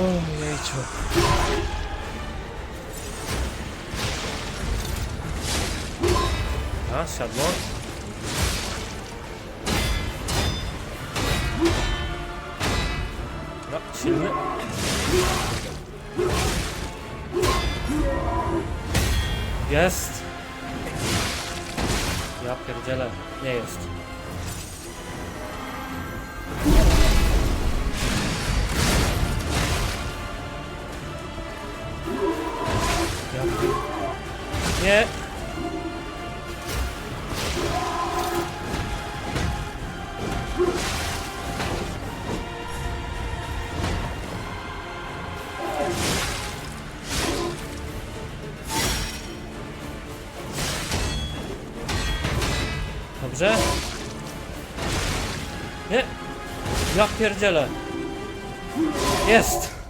Ojejciu. A, siadło. No, silny. Jest. Ja pierdzielę. Nie jest. Nie. Dobrze? Nie! Ja pierdzielę! Jest!